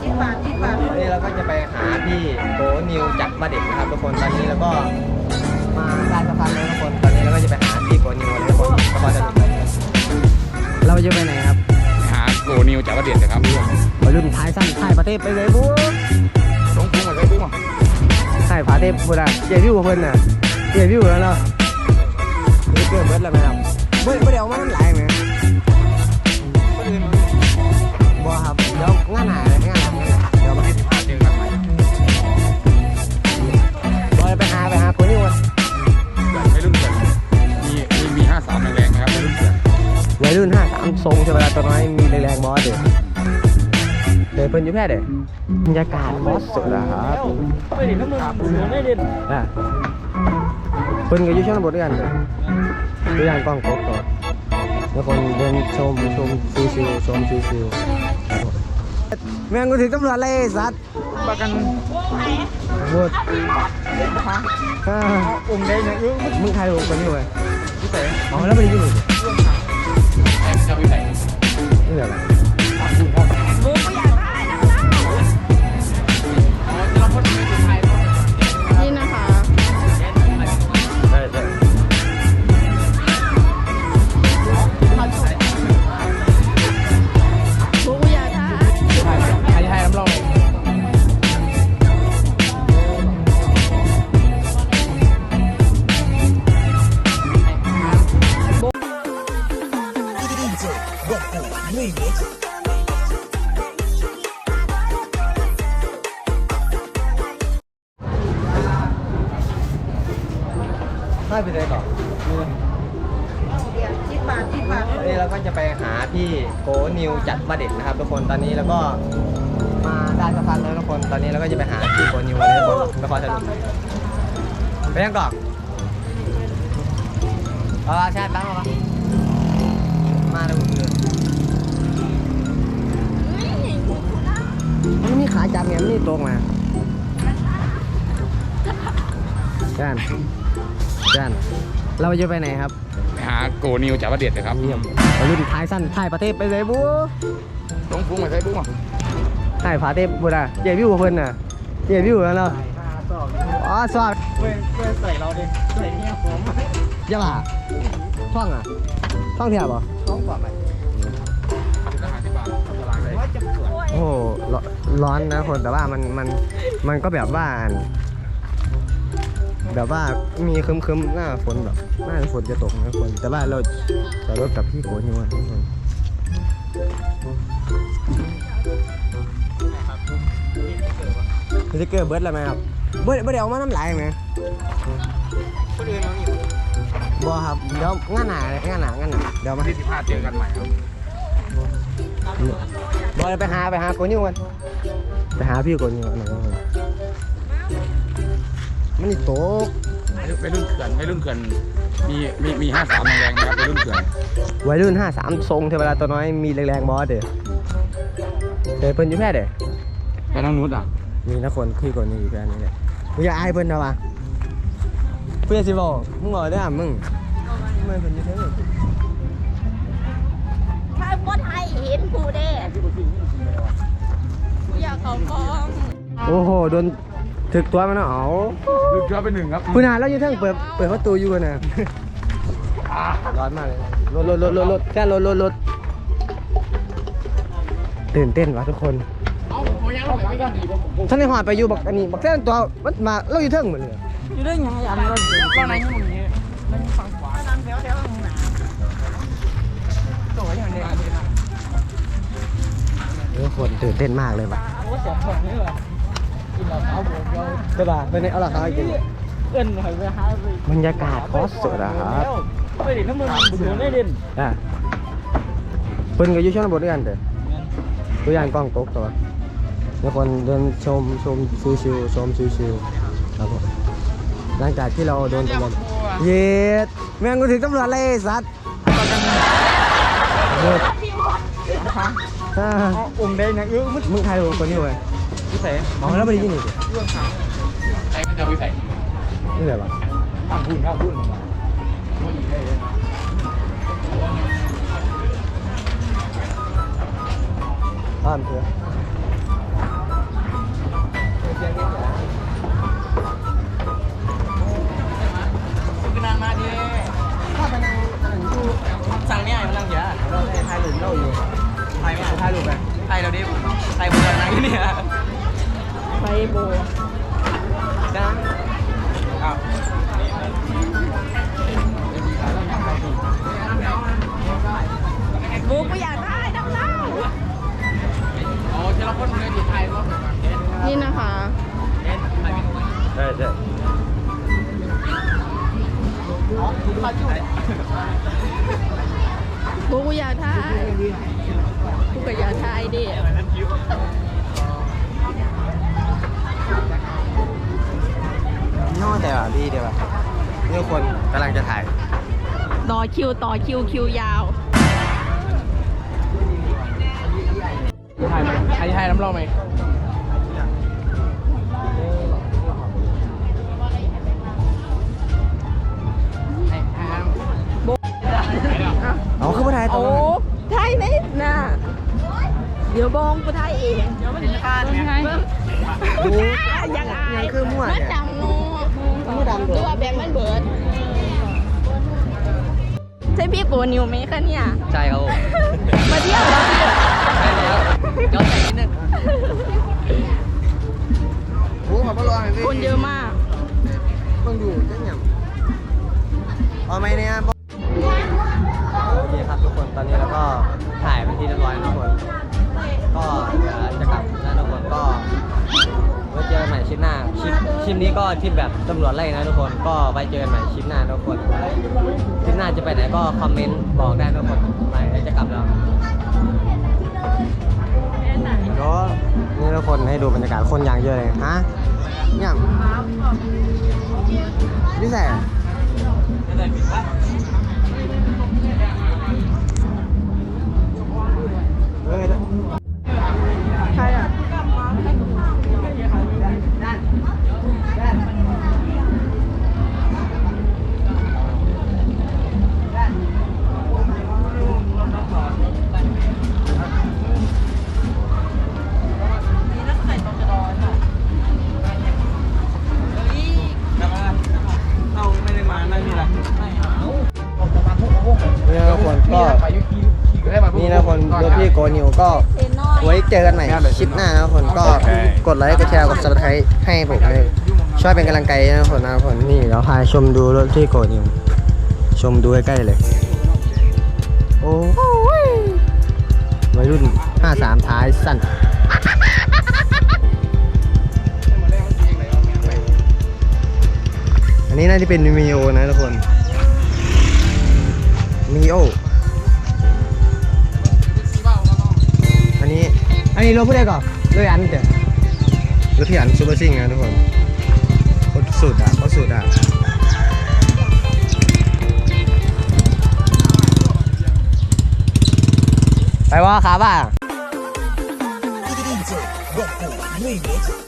สิบบาทสิบบาทวันนี้เราก็จะไปหาพี่โกนิวจากบ้านเด็กนะครับทุกคนตอนนี้เราก็มาได้สะพานแล้วทุกคนตอนนี้เราก็จะไปหาพี่โกนิวแล้วทุกคนนครสวรรค์เราจะไปไหนครับหาโกนิวจากประเดียดนะครับวัยรุ่นท้ายสั้นท้ายประเทศไปเลยบุ๊สงพุงมาใส่ปุ้งอะท้ายประเทศพูดอะเจวิวกับเพิ่นน่ะเจวิวแล้วเนาะนี่เกิดเบิร์ดแล้วไหมครับเบิร์ดเดี๋ยวมาน้ำลายไหม เดี๋ยวงานหนาเลยงานหนางาเดี๋ยวมาที่สิบห้าเจอกันใหม่บอยไปหาไปหาคนนี้วันไม่รุ่นเกินมีมีมีห้าสามแรงๆนะครับไม่รุ่นเกินวัยรุ่นห้าสามทรงใช่ไหมล่ะตัวน้อยมีแรงๆบอสเดี๋ยวเดี๋ยวเพิ่นอยู่แพร่เดี๋ยบรรยากาศบอสสุดอะครับไปดิน้ำมันไม่เด่นอะเพิ่นก็อยู่ชนบทด้วยกันเด้อตัวอย่างกล้องกบต่อแล้วคนเดินชมชมชิวๆชมชิวๆครับผม แม่งกูถึงตำรวจเลยไอ้สัตว์ประกันพูดอ่าองค์ใดเนี่ยเออมึงใครรู้คนนี้เว้ยที่ไหนอ๋อแล้วมันอยู่ไหนจะไปไห ให้ไปเลยก่อนสิบบาทสิบบาทวันนี้เราก็จะไปหาพี่โกนิวจัดประเด็นนะครับ ทุกคนตอนนี้เราก็มาได้สะพานแล้วทุกคนตอนนี้เราก็จะไปหาพี่โกนิวแล้วทุกคนนครสวรรค์ไปยังก่อนเอาละแชทตั้งมาปะมาดูเลยมันมีขาจับไงมันมีตรงมาจาน จานเราจะไปไหนครับไปหาโกนิวจากประเดียดนะครับเยี่ยมวัยรุ่นท้ายสั้นท้ายประเทศไปเลยบู๊สงพุงมาใส่ปุ้งอะท้ายประเทศบูนะเจวิวกับเพิ่นน่ะเจวิวแล้วเนาะอ๋อสวัสดีเพื่อนเพื่อนใส่เราดิใส่เนี่ยผมยังอะท่องอะท่องเทียบเหรอต้องกว่าไหมทหารที่บ้านทำตารางเลยว่าจะปวดโอ้โหร้อนร้อนนะคนแต่ว่ามันมันมันก็แบบว่า แบบว่ามีครึมๆหน้าฝนแบบหน้าฝนจะตกนะคนแต่ว่าเราจะรถกับพี่โกนิวอะทุกคนสติ๊กเกอร์เบิร์ดแล้วไหมครับเบิร์ดเบิร์ดเดี๋ยวเอามาน้ำลายไหมคนอื่นเรานี่บอครับเดี๋ยวงานหนาเลยงานหนางานหนาเดี๋ยวมาที่สิบห้าเจอกันใหม่ครับบอยไปหาไปหาโกนิวกันไปหาพี่โกนิวกันหน่อยครับ มันนี่โตกไม่รุ่นเขื่อนไม่รุ่นเขื่อนมีมีมีห้าสามแรงๆนะครับไม่รุ่นเขื่อนวัยรุ่นห้าสามทรงเทวดาตัวน้อยมีแรงๆบอสเด้อเด้อเพิ่นอยู่แพร่เด้อไปทางนู้นอะมีนักคนพี่โกนิวอยู่แพร่นี้เลยมึงอย่าอายเพิ่นนะวะเพื่อนสิบอกมึงบอกได้ออะมึงมึงเพิ่นอยู่แพร่ถ้าบ่ไทยเห็นผู้เด้อยากเขากองโอ้โหโดน ถึกตัวมันเนาะเอาลูกเชื้อไปหนึ่งครับคุณอาเราอยู่เทั้งเปิดเปิดประตูอยู่กันนะร้อนมากเลยรถรถรถรถรถแค่รถรถรถตื่นเต้นวะทุกคนเอาเอายังเอาไปก่อนดีผมผมท่านในหอดไปอยู่บักอันนี้บักแท่นตัวมันมาเราอยู่เทิงเหมือนเลยอยู่ได้ยังไงอันเราอยู่ตอนไหนยังไงมันฝั่งขวานั่งแถวแถวข้างหน้าตัวอย่างเนี้ยทุกคนตื่นเต้นมากเลยว่ะโอ้เสียของนี่เหรอกินเราเท้าผมเรา ใช่ป่ะเป็นไงเอาล่ะครับกินเอิ้นหอยไปหาไปบรรยากาศโคตรสุดอะครับไปดิน้ำมันสูงได้ดินอะเพิ่นก็อยู่ชนบทด้วยกันเด้อตัวอย่างกล้องตกตัวแล้วคนเดินชมชมชิวๆชมชิวๆครับผมหลังจากที่เราโดนตำรวจเย็ดแม่งกูถึงตำรวจเลยไอ้สัตว์เย็ดอ่าองค์ใดเนี่ยเออมันมึงใครรู้คนนี้เว้ยที่ไหนมองแล้วไม่ได้ยินอีกเรื่องทาง ใครก็จะไปใส่นี่แหละปะข้ามพุ่นข้ามพุ่นบ้านเพื่อคือนานมาดิสั่งเนี่ยมันนั่งเยอะเราได้ถ่ายรูปเราอยู่ไทยไม่ถ่ายรูปไปไทยเราดิไทยโบราณไหนเนี่ยไปโบ ดังอ้าวบูกูอยากได้ดังเล่าโอ้เจ้าคนเลยที่ไทยว่านี่นะคะใช่ใช่บูกูอยากได้กูก็อยากได้ดิย่อ แต่ว่าดีเดียวอะนี่คนกำลังจะถ่ายต่อคิวต่อคิวคิวยาว ถ่ายไหมไทยไทยน้ำเล่าไหมให้ให้เอาขึ้นมาถ่ายตรโอ้งนั้นไทยนิดนะเดี๋ยวบองกูไทยเองเดี๋ยวไม่ถึงคาดเนี่ยดูยังอายยังคือมั่วมันเนี่ยดังเนาะมันดัง หเด้รืออว่าแบงค์มันเบิร์ดใช่พี่โกนิวไหมคะเนี่ย ใช่ครับผม มาเที่ยวเหรอใช่แล้ว คลิปคลิปนี้ก็คลิปแบบตำรวจไล่นะทุกคน ก็ไว้เจอกันใหม่คลิปหน้าทุกคน คลิปหน้าจะไปไหนก็คอมเมนต์บอกได้ทุกคนไปเดี๋ยวจะกลับแล้วก็นี่ทุกคนให้ดูบรรยากาศคนอย่างเยอะเลยฮะเนี่ยพี่แสง เจอกันใหม่คลิปหน้านะทุกคนก็กดไลค์กดแชร์กด subscribe ให้ผมเลยช่วยเป็นกำลังใจนะทุกคนนะทุกคนนี่เดี๋ยวพาชมดูรถที่โกนิวชมดูใกล้ๆเลย โอ้ยวัยรุ่น 53 ท้ายสั้นอันนี้น่าจะเป็นมีโอนะทุกคนมีโอ นนี้รถผู้ใดก่อนรถอันเดี๋ยวรถพี่อันซูเปอร์ซิ่งนะทุกคนโคตรสุดอะโคตรสุดอะไปว่าขาบ้า DJ Rock Remix